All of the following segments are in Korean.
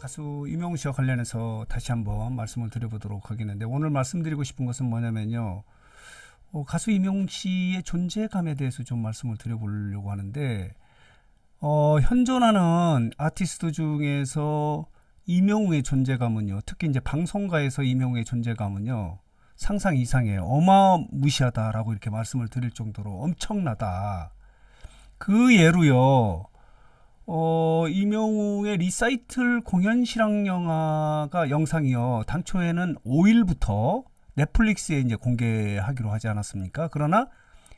가수 이명우 씨와 관련해서 다시 한번 말씀을 드려보도록 하겠는데 오늘 말씀드리고 싶은 것은 뭐냐면요. 어, 가수 이명우 씨의 존재감에 대해서 좀 말씀을 드려보려고 하는데 어, 현존하는 아티스트 중에서 이명우의 존재감은요. 특히 이제 방송가에서 이명우의 존재감은요. 상상 이상해요. 어마무시하다라고 이렇게 말씀을 드릴 정도로 엄청나다. 그 예로요. 어, 이명우의 리사이틀 공연 실황 영화가 영상이요. 당초에는 5일부터 넷플릭스에 이제 공개하기로 하지 않았습니까? 그러나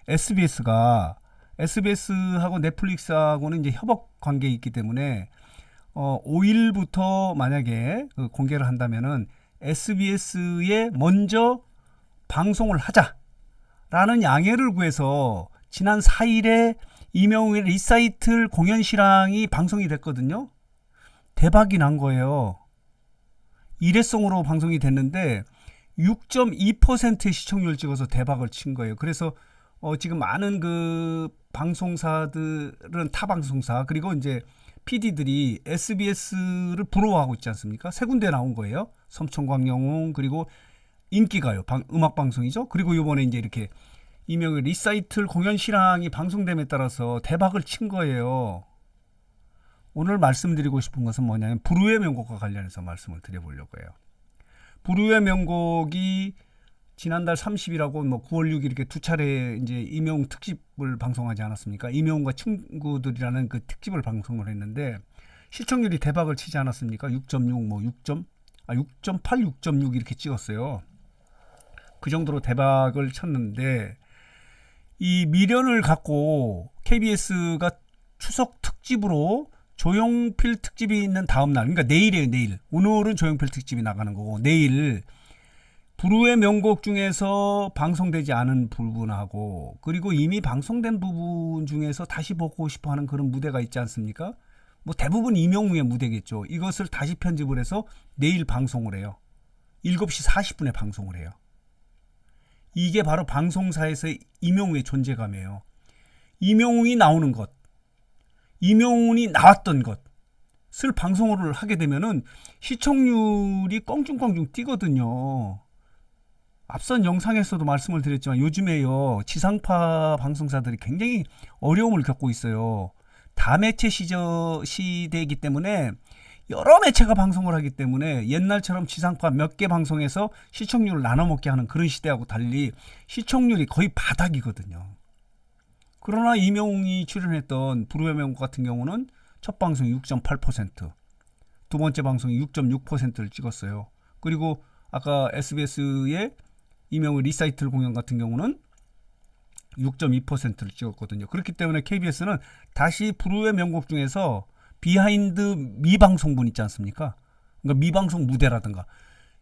SBS가 SBS하고 넷플릭스하고는 이제 협업 관계에 있기 때문에 어, 5일부터 만약에 그 공개를 한다면은 SBS에 먼저 방송을 하자라는 양해를 구해서 지난 4일에 이명우의 리사이틀 공연 실황이 방송이 됐거든요. 대박이 난 거예요. 일회성으로 방송이 됐는데 6.2%의 시청률 찍어서 대박을 친 거예요. 그래서 어, 지금 많은 그 방송사들은 타 방송사 그리고 이제 PD들이 SBS를 부러워하고 있지 않습니까? 세 군데 나온 거예요. 섬청광영웅 그리고 인기가요. 방, 음악 방송이죠. 그리고 이번에 이제 이렇게 이명의 리사이틀 공연 실황이 방송됨에 따라서 대박을 친 거예요. 오늘 말씀드리고 싶은 것은 뭐냐면 부르의 명곡과 관련해서 말씀을 드려보려고 해요. 부르의 명곡이 지난달 30일하고 뭐 9월 6일 이렇게 두 차례 이제 이명웅 특집을 방송하지 않았습니까? 이명웅과 친구들이라는 그 특집을 방송을 했는데 시청률이 대박을 치지 않았습니까? 6.6, 뭐 6. 아 6.8, 6.6 이렇게 찍었어요. 그 정도로 대박을 쳤는데 이 미련을 갖고 KBS가 추석 특집으로 조용필 특집이 있는 다음 날, 그러니까 내일이에요, 내일. 오늘은 조용필 특집이 나가는 거고, 내일 부르의 명곡 중에서 방송되지 않은 부분하고, 그리고 이미 방송된 부분 중에서 다시 보고 싶어 하는 그런 무대가 있지 않습니까? 뭐 대부분 이명웅의 무대겠죠. 이것을 다시 편집을 해서 내일 방송을 해요. 7시 40분에 방송을 해요. 이게 바로 방송사에서의 이명웅의 존재감이에요. 이명웅이 나오는 것, 이명웅이 나왔던 것을 방송을 하게 되면은 시청률이 껑충껑충 뛰거든요. 앞선 영상에서도 말씀을 드렸지만 요즘에요 지상파 방송사들이 굉장히 어려움을 겪고 있어요. 다매체 시저 시대이기 때문에 여러 매체가 방송을 하기 때문에 옛날처럼 지상파 몇 개 방송에서 시청률을 나눠 먹게 하는 그런 시대하고 달리 시청률이 거의 바닥이거든요. 그러나 이명웅이 출연했던 불후의 명곡 같은 경우는 첫 방송이 6.8%, 두 번째 방송이 6.6%를 찍었어요. 그리고 아까 SBS의 이명웅 리사이틀 공연 같은 경우는 6.2%를 찍었거든요. 그렇기 때문에 KBS는 다시 불후의 명곡 중에서 비하인드 미방송분 있지 않습니까? 그러니까 미방송 무대라든가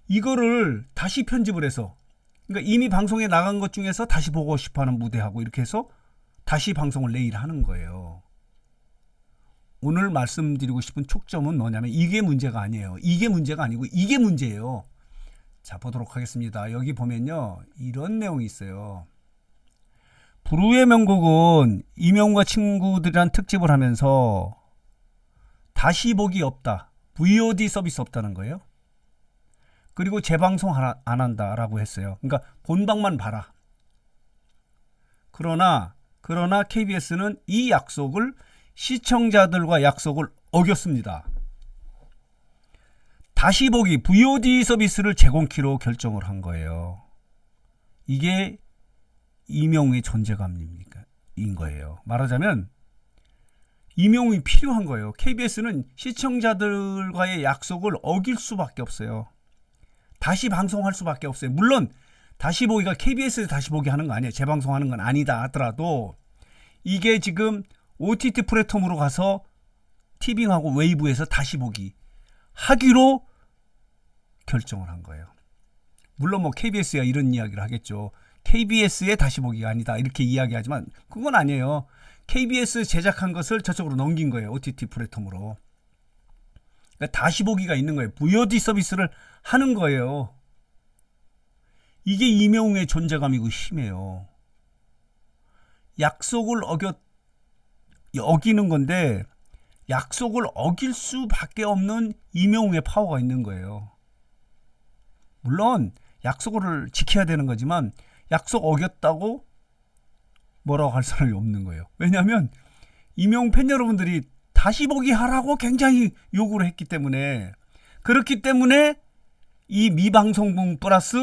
이거를 다시 편집을 해서 그러니까 이미 방송에 나간 것 중에서 다시 보고 싶어하는 무대하고 이렇게 해서 다시 방송을 내일 하는 거예요. 오늘 말씀드리고 싶은 촉점은 뭐냐면 이게 문제가 아니에요. 이게 문제가 아니고 이게 문제예요. 자 보도록 하겠습니다. 여기 보면요 이런 내용이 있어요. 부르의 명곡은 이명과 친구들이란 특집을 하면서 다시 보기 없다. VOD 서비스 없다는 거예요. 그리고 재방송 안 한다라고 했어요. 그러니까 본방만 봐라. 그러나 그러나 KBS는 이 약속을 시청자들과 약속을 어겼습니다. 다시 보기 VOD 서비스를 제공키로 결정을 한 거예요. 이게 이명우의 존재감입니까? 인 거예요. 말하자면 이명웅이 필요한 거예요. KBS는 시청자들과의 약속을 어길 수밖에 없어요. 다시 방송할 수밖에 없어요. 물론 다시 보기가 KBS에 다시 보기 하는 거 아니에요. 재방송하는 건 아니다 하더라도 이게 지금 OTT 플랫폼으로 가서 티빙하고 웨이브에서 다시 보기 하기로 결정을 한 거예요. 물론 뭐 KBS야 이런 이야기를 하겠죠. KBS의 다시 보기가 아니다 이렇게 이야기하지만 그건 아니에요. KBS 제작한 것을 저쪽으로 넘긴 거예요. OTT 플랫폼으로. 그러니까 다시 보기가 있는 거예요. VOD 서비스를 하는 거예요. 이게 이명웅의 존재감이고 힘이에요. 약속을 어겨 어기는 건데 약속을 어길 수밖에 없는 이명웅의 파워가 있는 거예요. 물론 약속을 지켜야 되는 거지만 약속 어겼다고 뭐라고 할 사람이 없는 거예요. 왜냐하면 이명웅 팬 여러분들이 다시 보기 하라고 굉장히 요구를 했기 때문에 그렇기 때문에 이 미방송분 플러스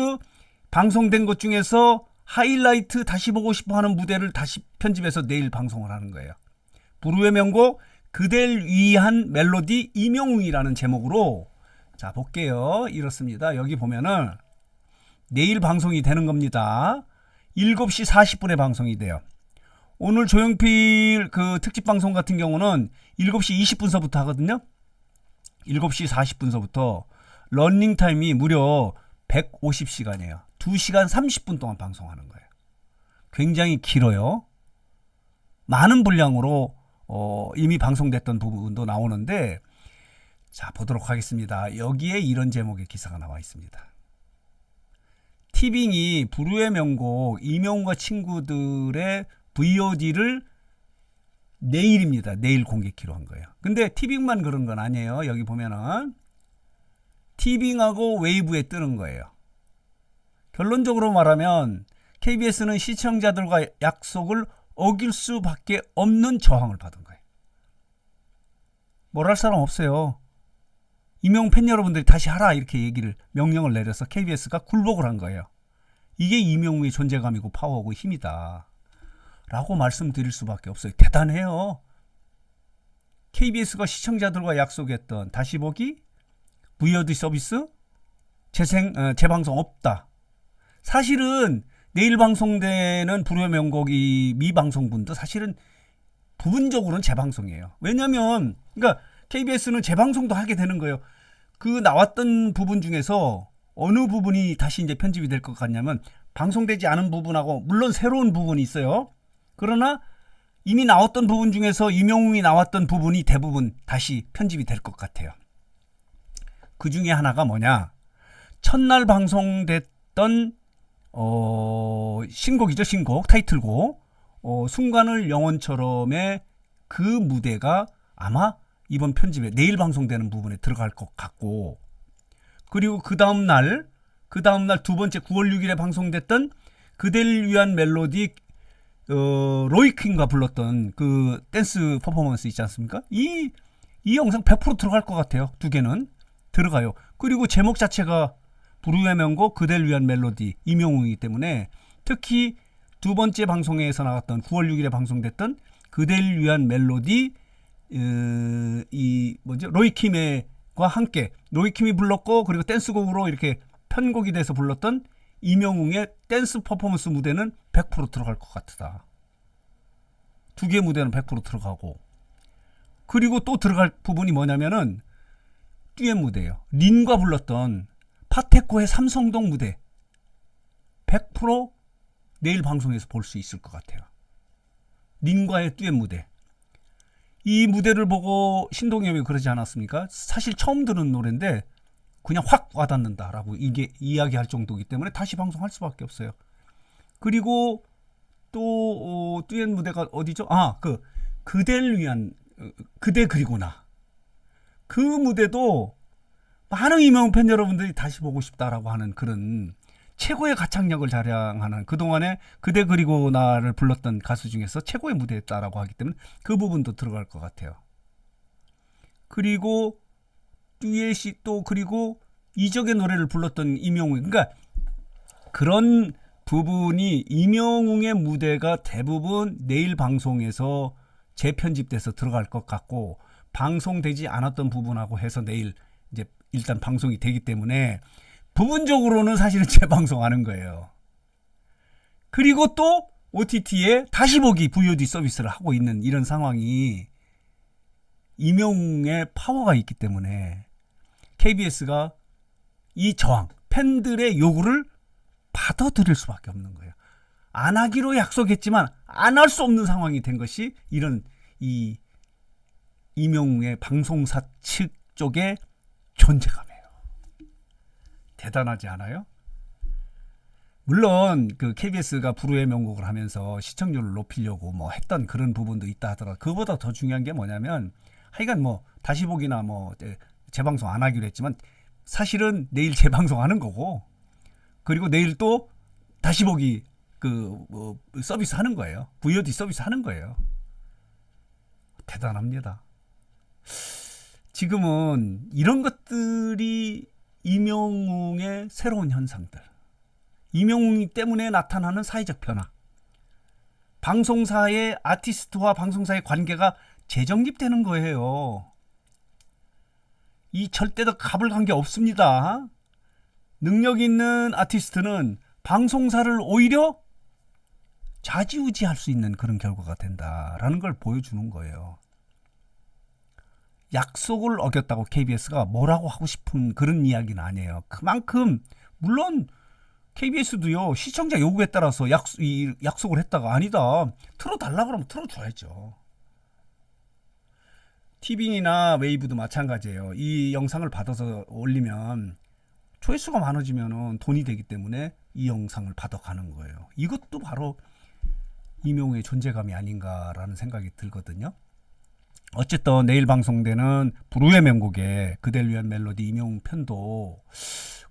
방송된 것 중에서 하이라이트 다시 보고 싶어 하는 무대를 다시 편집해서 내일 방송을 하는 거예요. 부르의 명곡 그댈 위한 멜로디 이명웅이라는 제목으로 자 볼게요. 이렇습니다. 여기 보면은 내일 방송이 되는 겁니다. 7시 40분에 방송이 돼요. 오늘 조용필 그 특집 방송 같은 경우는 7시 20분서부터 하거든요. 7시 40분서부터 런닝 타임이 무려 150시간이에요. 2시간 30분 동안 방송하는 거예요. 굉장히 길어요. 많은 분량으로 어, 이미 방송됐던 부분도 나오는데 자 보도록 하겠습니다. 여기에 이런 제목의 기사가 나와 있습니다. 티빙이 부르의 명곡 이명웅과 친구들의 VOD를 내일입니다. 내일 공개키로 한 거예요. 근데 티빙만 그런 건 아니에요. 여기 보면은 티빙하고 웨이브에 뜨는 거예요. 결론적으로 말하면 KBS는 시청자들과 약속을 어길 수밖에 없는 저항을 받은 거예요. 뭘 할 사람 없어요. 이명 팬 여러분들이 다시 하라 이렇게 얘기를 명령을 내려서 KBS가 굴복을 한 거예요. 이게 이명웅의 존재감이고 파워고 힘이다. 라고 말씀드릴 수밖에 없어요. 대단해요. KBS가 시청자들과 약속했던 다시 보기 VOD 서비스 재생 어, 재방송 없다. 사실은 내일 방송되는 불효 명곡이 미방송분도 사실은 부분적으로는 재방송이에요. 왜냐하면 그러니까 KBS는 재방송도 하게 되는 거예요. 그 나왔던 부분 중에서 어느 부분이 다시 이제 편집이 될 것 같냐면 방송되지 않은 부분하고 물론 새로운 부분이 있어요. 그러나 이미 나왔던 부분 중에서 이명웅이 나왔던 부분이 대부분 다시 편집이 될 것 같아요. 그 중에 하나가 뭐냐? 첫날 방송됐던 어, 신곡이죠, 신곡 타이틀곡. 어, 순간을 영원처럼의 그 무대가 아마 이번 편집에 내일 방송되는 부분에 들어갈 것 같고 그리고 그 다음 날, 그 다음 날 두 번째 9월 6일에 방송됐던 그댈 위한 멜로디 어, 로이킹과 불렀던 그 댄스 퍼포먼스 있지 않습니까? 이, 이 영상 100% 들어갈 것 같아요. 두 개는. 들어가요. 그리고 제목 자체가 부르의 명곡 그댈 위한 멜로디 이명웅이기 때문에 특히 두 번째 방송에서 나갔던 9월 6일에 방송됐던 그댈 위한 멜로디 어, 이 뭐죠 로이킴과 함께 로이킴이 불렀고 그리고 댄스곡으로 이렇게 편곡이 돼서 불렀던 이명웅의 댄스 퍼포먼스 무대는 100% 들어갈 것 같다. 두 개 무대는 100% 들어가고 그리고 또 들어갈 부분이 뭐냐면은 듀엣 무대예요. 린과 불렀던 파테코의 삼성동 무대 100% 내일 방송에서 볼 수 있을 것 같아요. 린과의 듀엣 무대. 이 무대를 보고 신동엽이 그러지 않았습니까? 사실 처음 들은 노래인데 그냥 확 와닿는다라고 이게 이야기할 정도이기 때문에 다시 방송할 수밖에 없어요. 그리고 또 어, 듀엣 무대가 어디죠? 아, 그 그댈 위한 어, 그대 그리고 나. 그 무대도 많은 이명 팬 여러분들이 다시 보고 싶다라고 하는 그런 최고의 가창력을 자랑하는 그동안에 그대 그리고 나를 불렀던 가수 중에서 최고의 무대였다라고 하기 때문에 그 부분도 들어갈 것 같아요. 그리고 듀엣이 또 그리고 이적의 노래를 불렀던 이명웅 그러니까 그런 부분이 이명웅의 무대가 대부분 내일 방송에서 재편집돼서 들어갈 것 같고 방송되지 않았던 부분하고 해서 내일 이제 일단 방송이 되기 때문에 부분적으로는 사실은 재방송하는 거예요. 그리고 또 OTT에 다시 보기 VOD 서비스를 하고 있는 이런 상황이 이명웅의 파워가 있기 때문에 KBS가 이 저항, 팬들의 요구를 받아들일 수밖에 없는 거예요. 안 하기로 약속했지만 안 할 수 없는 상황이 된 것이 이런 이 이명웅의 방송사 측 쪽의 존재감이에요. 대단하지 않아요? 물론 그 KBS가 불후의 명곡을 하면서 시청률을 높이려고 뭐 했던 그런 부분도 있다 하더라도 그보다 더 중요한 게 뭐냐면 하여간 뭐 다시 보기나 뭐 에, 재방송 안 하기로 했지만 사실은 내일 재방송 하는 거고 그리고 내일 또 다시 보기 그 뭐, 서비스 하는 거예요. VOD 서비스 하는 거예요. 대단합니다. 지금은 이런 것들이 이명웅의 새로운 현상들. 이명웅 때문에 나타나는 사회적 변화. 방송사의 아티스트와 방송사의 관계가 재정립되는 거예요. 이 절대로 갑을 관계 없습니다. 능력 있는 아티스트는 방송사를 오히려 좌지우지할 수 있는 그런 결과가 된다라는 걸 보여주는 거예요. 약속을 어겼다고 KBS가 뭐라고 하고 싶은 그런 이야기는 아니에요. 그만큼 물론 KBS도요 시청자 요구에 따라서 약, 이, 약속을 했다가 아니다 틀어달라 그러면 틀어줘야죠. 티빙이나 웨이브도 마찬가지예요. 이 영상을 받아서 올리면 조회수가 많아지면 돈이 되기 때문에 이 영상을 받아가는 거예요. 이것도 바로 이명우의 존재감이 아닌가라는 생각이 들거든요. 어쨌든 내일 방송되는 불후의 명곡의 그댈 위한 멜로디 이명웅 편도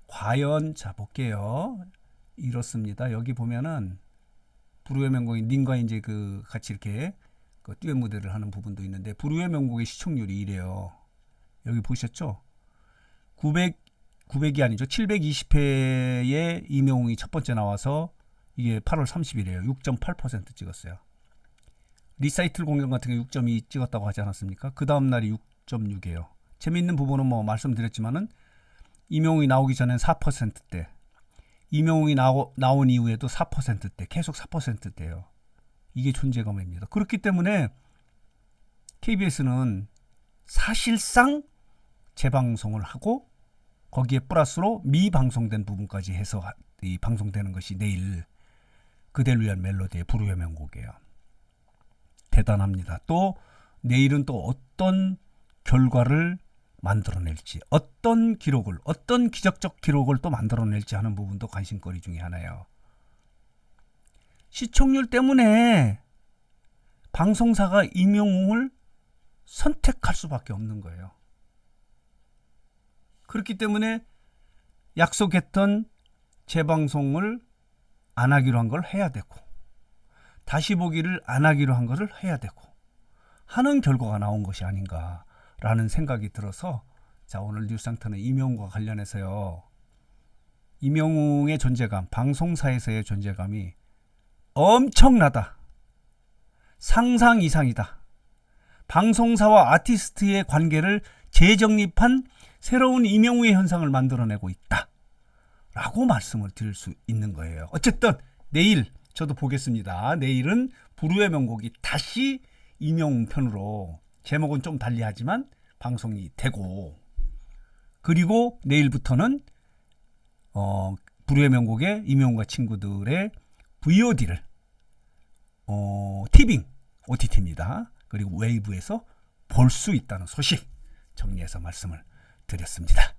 과연 자 볼게요. 이렇습니다. 여기 보면은 불후의 명곡인 님과 이제 그 같이 이렇게 그 듀엣 무대를 하는 부분도 있는데 불후의 명곡의 시청률이 이래요. 여기 보셨죠? 900 900이 아니죠. 720회에 이명웅이 첫 번째 나와서 이게 8월 30일이에요. 6.8% 찍었어요. 리사이틀 공연 같은 게 6.2 찍었다고 하지 않았습니까? 그 다음 날이 6.6이에요. 재미있는 부분은 뭐 말씀드렸지만은 이명웅이 나오기 전엔 4%대, 이명웅이 나오, 나온 이후에도 4%대, 계속 4%대예요. 이게 존재감입니다. 그렇기 때문에 KBS는 사실상 재방송을 하고 거기에 플러스로 미방송된 부분까지 해서 하- 이 방송되는 것이 내일 그댈 위한 멜로디의 불후의 명곡이에요. 대단합니다. 또 내일은 또 어떤 결과를 만들어낼지, 어떤 기록을, 어떤 기적적 기록을 또 만들어낼지 하는 부분도 관심거리 중에 하나예요. 시청률 때문에 방송사가 임영웅을 선택할 수밖에 없는 거예요. 그렇기 때문에 약속했던 재방송을 안 하기로 한 걸 해야 되고 다시 보기를 안 하기로 한 것을 해야 되고 하는 결과가 나온 것이 아닌가라는 생각이 들어서 자 오늘 뉴스상터는 이명웅과 관련해서요. 이명웅의 존재감 방송사에서의 존재감이 엄청나다. 상상 이상이다. 방송사와 아티스트의 관계를 재정립한 새로운 이명웅의 현상을 만들어내고 있다. 라고 말씀을 드릴 수 있는 거예요. 어쨌든 내일 저도 보겠습니다. 내일은 불후의 명곡이 다시 이명웅 편으로 제목은 좀 달리하지만 방송이 되고 그리고 내일부터는 어 불후의 명곡의 이명웅과 친구들의 VOD를 어 티빙 OTT입니다. 그리고 웨이브에서 볼 수 있다는 소식 정리해서 말씀을 드렸습니다.